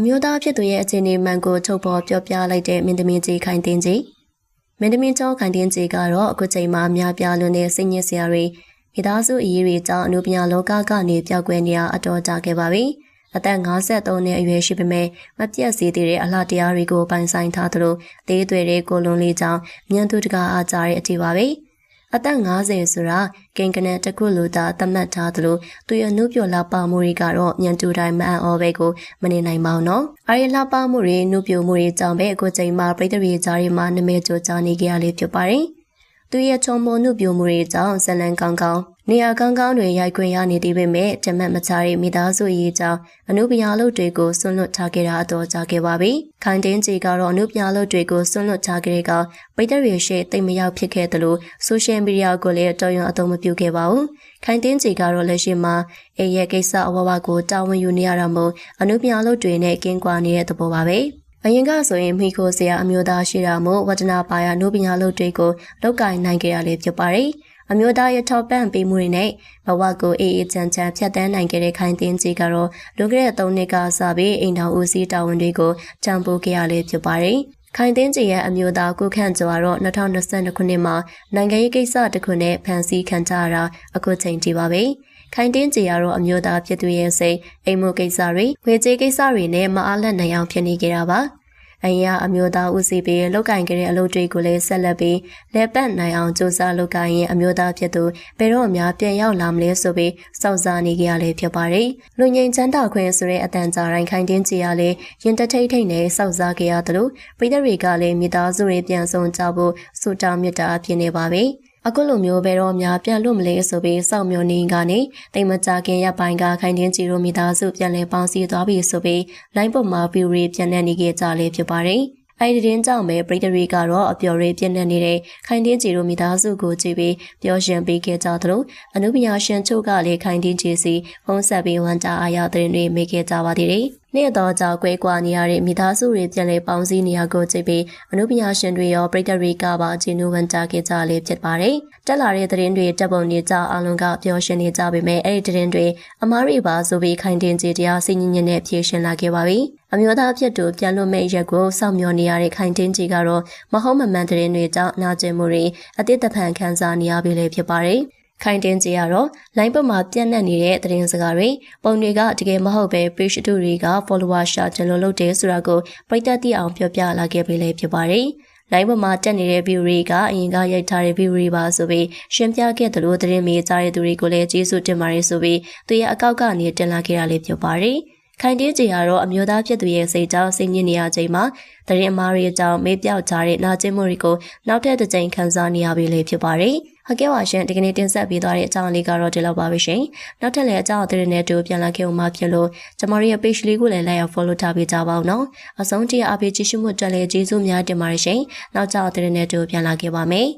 အမျိုးသားဖြစ်သူရဲ့အခြေအနေမှန်ကိုထုတ်ဖော်ပြောပြလိုက်တဲ့မင်းသမီးကြီးခိုင်တင်းကြီးမင်းသမီးကျောင်းခိုင်တင်းကြီးကတော့အခုချိန်မှာအများပြားလွန်တဲ့စိတ်ညစ်စရာတွေမိသားစုအရေးတွေကြောင့်အနုပညာလောကကနေပျောက်ကွယ်နေရအတော်ကြာခဲ့ပါပြီအသက်53နှစ်အရွယ်ရှိပေမဲ့မပြတ်စေသေးတဲ့အလှတရားတွေကိုပိုင်ဆိုင်ထားသလိုသေးသွေတဲ့ကိုလွန်လေးကြောင့်မြန်သူတကာအားကြတဲ့အထိပါပဲ။ အသက်50ဆိုတာကင်ကနက်တစ်ခုလိုသာသတ်မှတ်ထားသလိုသူရနှုတ်ပြလာပါမှုတွေကတော့ညံတူတိုင်းမအံ့ဩပဲကိုမနေနိုင်ပါဘူးနော်။အဲဒီလာပါမှုတွေနှုတ်ပြမှုတွေကြောင့်ပဲအခုချိန်မှာပြည်သူတွေကြားထဲမှာနမဲကြိုကြားနေကြရလေဖြစ်ပါတယ်။ သူရဲ့ချုံမုံနှုတ်ပြမှုတွေကြောင့်ဇလန်ကောင်းကောင်းနေရာကောင်းကောင်းတွေရိုက်ခွင့်ရနေသေးပေမဲ့တမတ်မချားရဲ့မိသားစုရေးကြောင့်အနုပညာလုပ်တွေကိုဆွန့်လွတ်ထားခဲ့တာအတော်ကြာခဲ့ပါပြီ။ခိုင်တင်းကြီးကတော့အနုပညာလုပ်တွေကိုဆွန့်လွတ်ထားခဲ့တဲ့ကပိတ်တရရှိတိတ်မရောက်ဖြစ်ခဲ့တယ်လို့ဆိုရှယ်မီဒီယာကိုလည်းတော်ရုံအသုံးမပြုခဲ့ပါဘူး။ခိုင်တင်းကြီးကတော့လက်ရှိမှာအေးရဲ့ကိစ္စအဝဝကိုတာဝန်ယူနေရတာမို့အနုပညာလုပ်တွေနဲ့ကင်းကွာနေတဲ့သဘောပါပဲ။ အရင်ကဆိုရင်မိခိုဆရာအမျိုးသားရှိတာမို့ဝတ္တနာပါရနုပညာလုပ်တွေကိုလောက်ကင်နိုင်ကြရလေဖြစ်ပါတယ်။အမျိုးသားရဲ့ထောက်ပံ့ပေးမှုတွေနဲ့ဘဝကိုအေးအေးချမ်းချမ်းဖြတ်သန်းနိုင်ခဲ့တဲ့ခိုင်တင်းကြီးကတော့လွန်ခဲ့တဲ့၃နှစ်ကစပြီးအိမ်တော်ဦးစီးတာဝန်တွေကိုတံပိုးခဲ့ရလေဖြစ်ပါတယ်။ခိုင်တင်းကြီးရဲ့အမျိုးသားကိုခန့်ကျော်ကတော့2022ခုနှစ်မှာနိုင်ငံရေးကိစ္စတစ်ခုနဲ့ဖန်ဆီးခံကြရတာအခုချိန်ထိပါပဲ။ ခိုင်တင်းကြီးကတော့အမျိုးသားဖြစ်သူရဲ့စိတ်အိမ်မှုကိစ္စတွေဝေကြေးကိစ္စတွေနဲ့မအားလက်နိုင်အောင်ဖြစ်နေကြတာပါ။အရင်ကအမျိုးသားဦးစီးပြီးလောက်ကင်ခဲ့တဲ့အလုပ်တွေကိုလည်းဆက်လက်ပြီးလက်ပတ်နိုင်အောင်စူးစမ်းလုပ်ကိုင်ရင်အမျိုးသားဖြစ်သူဘယ်တော့မှပြန်ရောက်လာမလဲဆိုပြီးစောင့်စားနေကြရလေဖြစ်ပါတယ်။လူငင်ချမ်းသာခွင့်ဆိုတဲ့အတန်ကြာတိုင်းခိုင်တင်းကြရလေရင်တထိတ်ထိတ်နဲ့စောင့်စားကြရတယ်လို့ပြည်သူတွေကလည်းမိသားစုတွေပြန်ဆောင်ကြဖို့စူတောင်းမြတ်တာဖြစ်နေပါပြီ။ အခုလိုမျိုးပဲတော့များပြန်လို့မလဲဆိုပြီးစောင့်မျှော်နေကနေတိမ်မကြခင်ရပိုင်းကခိုင်တင်းကြည်တို့မိသားစုပြန်လဲပေါင်းစည်းသွားပြီဆိုပြီးလိုင်းပေါ်မှာဗီဒီယိုပြန်နေနေကြလေဖြစ်ပါတယ်။အဲဒီတင်းကြောင့်ပဲပရိသတ်တွေကတော့အပျော်ရေးပြည့်နေနေတဲ့ခိုင်တင်းကြည်တို့မိသားစုကိုကြည့်ပြီးပျော်ရွှင်ပေးခဲ့ကြသလိုအနုပညာရှင်ချုပ်ကလည်းခိုင်တင်းကြည်စီဖုံးဆက်ပြီးဝန်တာအားရတဲ့တွေမိခဲ့ကြပါသေးတယ်။နေ့တော့ကြောက်ကွဲကွာနေရတဲ့မိသားစုတွေပြန်လဲပေါင်းစည်းနေရကိုကြည့်ပြီးအနုပညာရှင်တွေရောပရိသတ်တွေကပါဂျင်းနူဝန်တာခဲ့ကြလေဖြစ်ပါတယ်။တက်လာတဲ့သတင်းတွေတပ်ပုံနေကြအလုံးကပျော်ရွှင်နေကြပေမဲ့အဲ့ဒီသတင်းတွေအမားတွေပါဆိုပြီးခိုင်တင်ကြတရားစိတ်ညစ်ညစ်နဲ့ဖြေရှင်းလာခဲ့ပါပြီ။အမျိုးသားဖြစ်သူပြန်လွတ်မဲ့ရက်ကိုစောင့်မျှော်နေရတဲ့ခိုင်တင်ကြီးကတော့မဟုတ်မမှန်သတင်းတွေကြောင့်နာကျင်မှုတွေအတိတ်တဖန်ခံစားနေရပြီလေဖြစ်ပါတယ်။ ခိုင်တင်းကြီးကတော့လိုင်းပေါ်မှာပြန့်နှံ့နေတဲ့သတင်းစကားတွေပုံတွေကတကယ်မဟုတ်ပဲ page တူတွေက follower ရှာချင်လို့လုပ်တယ်ဆိုတာကိုပရိသတ်သိအောင်ပြောပြလာခဲ့ပေးလေဖြစ်ပါတယ်။လိုင်းပေါ်မှာတက်နေတဲ့ view တွေကအရင်ကရိုက်ထားတဲ့ view တွေပါဆိုပြီးရှင်းပြခဲ့တယ်လို့သတင်းမေးကြတဲ့သူတွေကိုလည်းကျေးဇူးတင်ပါတယ်ဆိုပြီးသူရဲ့အကောက်ကနေတင်လာခဲ့တာလေးဖြစ်ပါတယ်။ ခိုင်တင်းကြီးကတော့အမျိုးသားဖြစ်သူရဲ့စိတ်ကြောင့်စိတ်ညစ်နေရချိန်မှာတရင်အမားတွေအကြောင်းမေးပြောက်ကြတဲ့နာကျင်မှုတွေကိုနောက်ထပ်တစ်ကြိမ်ခံစားနေရပြီလေဖြစ်ပါတယ်။ဟုတ်ကဲ့ပါရှင်ဒီကနေ့တင်ဆက်ပေးသွားတဲ့အကြောင်းလေးကတော့ဒီလောက်ပါပဲရှင်နောက်ထပ်လည်းအကြောင်းအသေးတွေနဲ့တူပြန်လာခဲ့အောင်မှဖြစ်လို့ကျမတို့ရဲ့ page လေးကိုလည်း like အောင် follow ထားပေးကြပါဦးနော်အဆုံးထိအားပေးကြည့်ရှုမှုတက်လည်းကျေးဇူးများတင်ပါတယ်ရှင်နောက်ကြောင်းအသေးတွေနဲ့တူပြန်လာခဲ့ပါမယ်